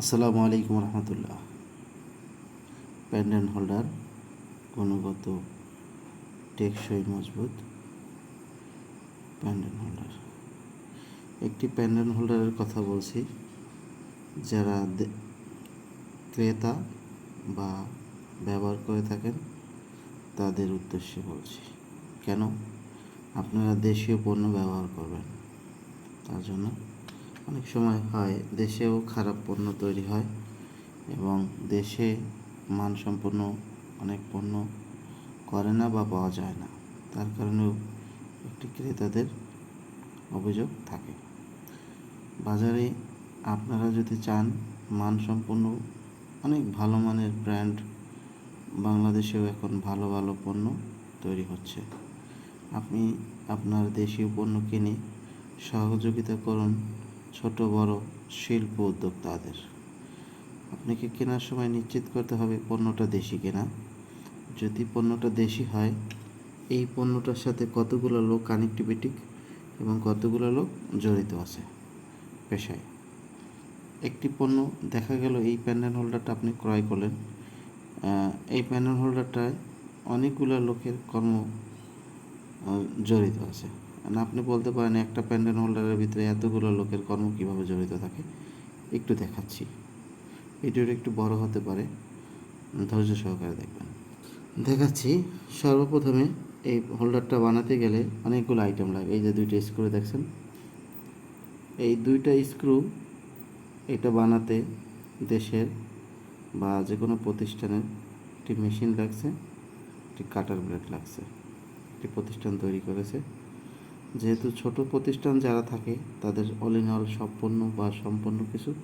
আসসালামু আলাইকুম রহমতুল্লাহ। Pendant holder গুণগত, টেকসই, মজবুত প্যান্ডেন্ট হোল্ডার একটি প্যান্ডেন্ট হোল্ডারের কথা বলছি, যারা ক্রেতা বা ব্যবহার করে থাকেন, তাদের উদ্দেশ্যে বলছি। কেন? আপনারা দেশীয় পণ্য ব্যবহার করবেন, তার জন্য অনেক সময় হয়, দেশেও খারাপ পণ্য তৈরি হয় এবং দেশে মানসম্পন্ন অনেক পণ্য করে না বা পাওয়া যায় না। তার কারণেও একটি ক্রেতাদের অভিযোগ থাকে। বাজারে আপনারা যদি চান মানসম্পন্ন, অনেক ভালো মানের ব্র্যান্ড, বাংলাদেশেও এখন ভালো ভালো পণ্য তৈরি হচ্ছে। আপনি আপনার দেশীয় পণ্য কিনে সহযোগিতা করুন ছোট, বড় শিল্প উদ্যোক্তাদের। আপনাকে কেনার সময় নিশ্চিত করতে হবে পণ্যটা দেশি কেনা। যদি পণ্যটা দেশি হয়, এই পণ্যটার সাথে কতগুলো লোক কানেক্টিভিটি এবং কতগুলো লোক জড়িত আছে? পেশায়। একটি পণ্য দেখা গেল, এই প্যান্ডেল হোল্ডারটা আপনি ক্রয় করলেন। এই প্যান্ডেল হোল্ডারটায় অনেকগুলো লোকের কর্ম জড়িত আছে। আপনি বলতে পারেন একটা প্যান্ডেল হোল্ডারের ভিতরে এতগুলো লোকের কর্ম কীভাবে জড়িত থাকে? একটু দেখাচ্ছি। ভিডিওটা একটু বড় হতে পারে। ধৈর্য সহকারে দেখবেন। দেখাচ্ছি, সর্বপ্রথমে এই হোল্ডারটা বানাতে গেলে অনেকগুলো আইটেম লাগে। এই যে দুইটা স্ক্রু দেখছেন? এই দুইটা স্ক্রু এটা বানাতে দেশের বা যে কোনো প্রতিষ্ঠানের একটি মেশিন লাগছে, একটি কাটার ব্লেড লাগছে, একটি প্রতিষ্ঠান তৈরি করেছে। যেহেতু ছোট প্রতিষ্ঠান যারা থাকে, তাদের অল ইন অল পণ্য বা সম্পন্ন কিছু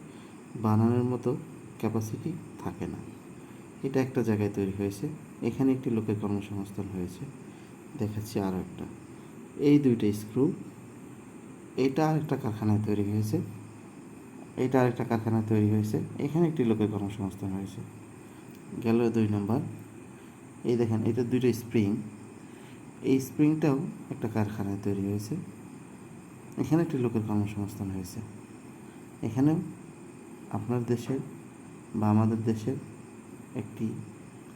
বানানোর মতো ক্যাপাসিটি থাকে না। এটা একটা জায়গায় তৈরি হয়েছে। এখানে একটি লোকের কর্মসংস্থান হয়েছে। দেখাচ্ছি আরও একটা। এই দুইটা স্ক্রু এটা আরেকটা কারখানায় তৈরি হয়েছে। এটা আরেকটা কারখানায় তৈরি হয়েছে। এখানে একটি লোকের কর্মসংস্থান হয়েছে। গেল দুই নম্বর। এই দেখেন, এটা দুইটা স্প্রিং এই স্প্রিংটাও একটা কারখানায় তৈরি হয়েছে। এখানে একটি লোকের কর্মসংস্থান হয়েছে। এখানেও আপনার দেশের বা আমাদের দেশের একটি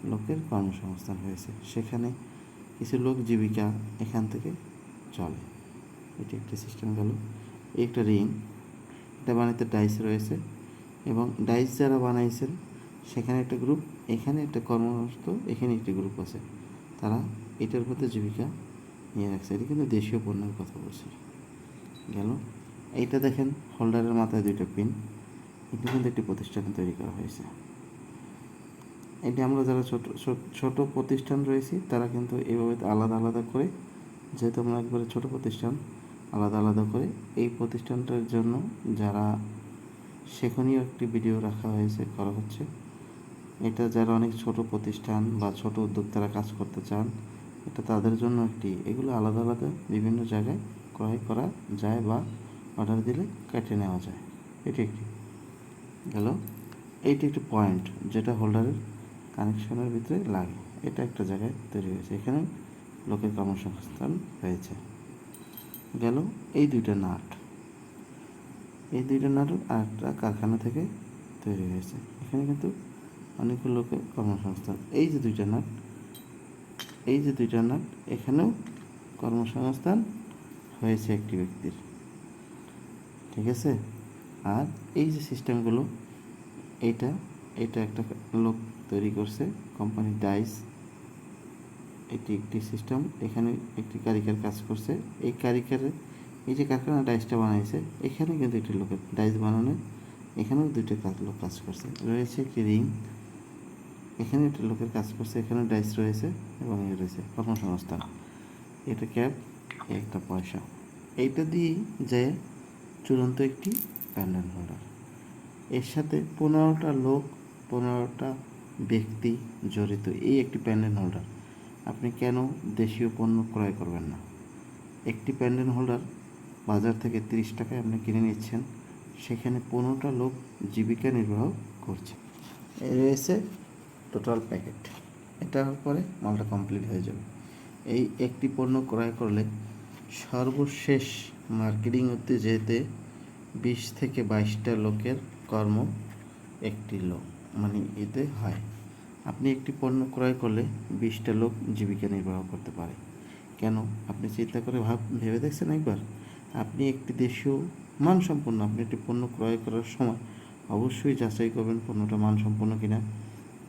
লোকের কর্মসংস্থান হয়েছে। সেখানে কিছু লোক জীবিকা এখান থেকে চলে। এটি একটি সিস্টেম গেল। এই একটা রিং, এটা বানাতে ডাইস রয়েছে এবং ডাইস যারা বানাইছেন, সেখানে একটা গ্রুপ, এখানে একটা কর্মরত এখানে একটি গ্রুপ আছে। তারা এটার মধ্যে জীবিকা নিয়ে রাখছে। এটি কিন্তু দেশীয় পণ্যের কথা বলছি। গেল। এইটা দেখেন, হোল্ডারের মাথায় দুইটা পিন। এটি কিন্তু একটি প্রতিষ্ঠানে তৈরি করা হয়েছে। এটি আমরা যারা ছোট, ছোট- ছোট প্রতিষ্ঠান রয়েছি, তারা কিন্তু এইভাবে আলাদা আলাদা করে, যেহেতু আমরা একবারে ছোট প্রতিষ্ঠান, আলাদা আলাদা করে এই প্রতিষ্ঠানটার জন্য যারা সেখানেও একটি ভিডিও রাখা হয়েছে, করা হচ্ছে। এটা যারা অনেক ছোট প্রতিষ্ঠান বা ছোট উদ্যোক্তারা কাজ করতে চান এটা তাদের জন্য একটি, এগুলো আলাদা আলাদা বিভিন্ন জায়গায় ক্রয় করা যায় বা অর্ডার দিলে কেটে নেওয়া যায়। এটি একটি। গেল। এইটি একটি পয়েন্ট যেটা হোল্ডারের কানেকশনের ভিতরে লাগে। এটা একটা জায়গায় তৈরি হয়েছে। এখানে লোকের কর্মসংস্থান হয়েছে। গেল। এই দুইটা নাট। এই দুইটা নাট আরেকটা কারখানা থেকে তৈরি হয়েছে। এখানে কিন্তু অনেকগুলো লোকের কর্মসংস্থান। এই যে দুইটা নাট এই যে দুইটা নাট, এখানেও কর্মসংস্থান হয়েছে একটি ব্যক্তির। ঠিক আছে? আর এই যে সিস্টেমগুলো এইটা এটা একটা লোক তৈরি করছে, কোম্পানি ডাইস। এটি একটি সিস্টেম, এখানে একটি কারিগর কাজ করছে। এই কারিগরের, এই যে কারখানা ডাইসটা বানাইছে, এখানে কিন্তু একটি লোকের ডাইস বানানো, এখানেও দুইটা কাজ, লোক কাজ করছে। রয়েছে একটি রিং এখানে একটা লোকের কাজ করছে, এখানে ডাইস রয়েছে এবং এ রয়েছে কর্মসংস্থান। এটা ক্যাব, একটা পয়সা। এইটা দিয়েই যে চূড়ান্ত একটি প্যান্ডেল হোল্ডার এর সাথে পনেরোটা লোক, পনেরোটা ব্যক্তি জড়িত এই একটি প্যান্ডেল হোল্ডার আপনি কেন দেশীয় পণ্য ক্রয় করবেন না? একটি প্যান্ডেল হোল্ডার বাজার থেকে তিরিশ টাকায় আপনি কিনে নিচ্ছেন, সেখানে পনেরোটা লোক জীবিকা নির্বাহ করছে। রয়েছে টোটাল প্যাকেট, এটার পরে মালটা কমপ্লিট হয়ে যাবে। এই একটি পণ্য ক্রয় করলে সর্বশেষ মার্কেটিং হতে যেতে বিশ থেকে বাইশটা লোকের কর্ম একটি লোক মানে এতে হয়। আপনি একটি পণ্য ক্রয় করলে বিশটা লোক জীবিকা নির্বাহ করতে পারে। কেন? আপনি চিন্তা করে ভাব, ভেবে দেখছেন একবার? আপনি একটি দেশীয় মানসম্পন্ন, আপনি একটি পণ্য ক্রয় করার সময় অবশ্যই যাচাই করবেন পণ্যটা মানসম্পন্ন কিনা।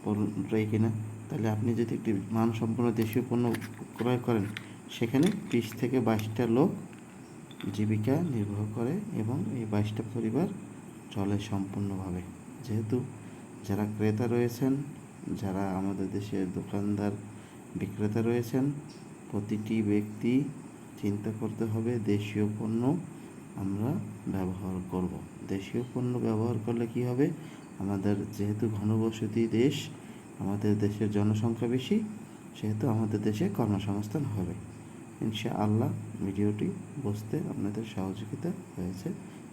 পণ্যটাই কিনা, তাহলে আপনি যদি একটি মানসম্পন্ন দেশীয় পণ্য ক্রয় করেন, সেখানে বিশ থেকে বাইশটা লোক জীবিকা নির্বাহ করে এবং এই বাইশটা পরিবার চলে সম্পূর্ণভাবে। যেহেতু যারা ক্রেতা রয়েছেন, যারা আমাদের দেশের দোকানদার, বিক্রেতা রয়েছেন, প্রতিটি ব্যক্তি চিন্তা করতে হবে, দেশীয় পণ্য আমরা ব্যবহার করব। দেশীয় পণ্য ব্যবহার করলে কি হবে? আমাদের যেহেতু ঘনবসতি দেশ, আমাদের দেশের জনসংখ্যা বেশি, সেহেতু আমাদের দেশে কর্মসংস্থান হবে। ইনশা আল্লাহ ভিডিওটি বুঝতে আপনাদের সহযোগিতা হয়েছে।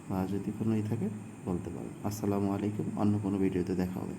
বা যদি কোনোই থাকে, বলতে পারেন। আসসালামু আলাইকুম, অন্য কোনো ভিডিওতে দেখা হবে।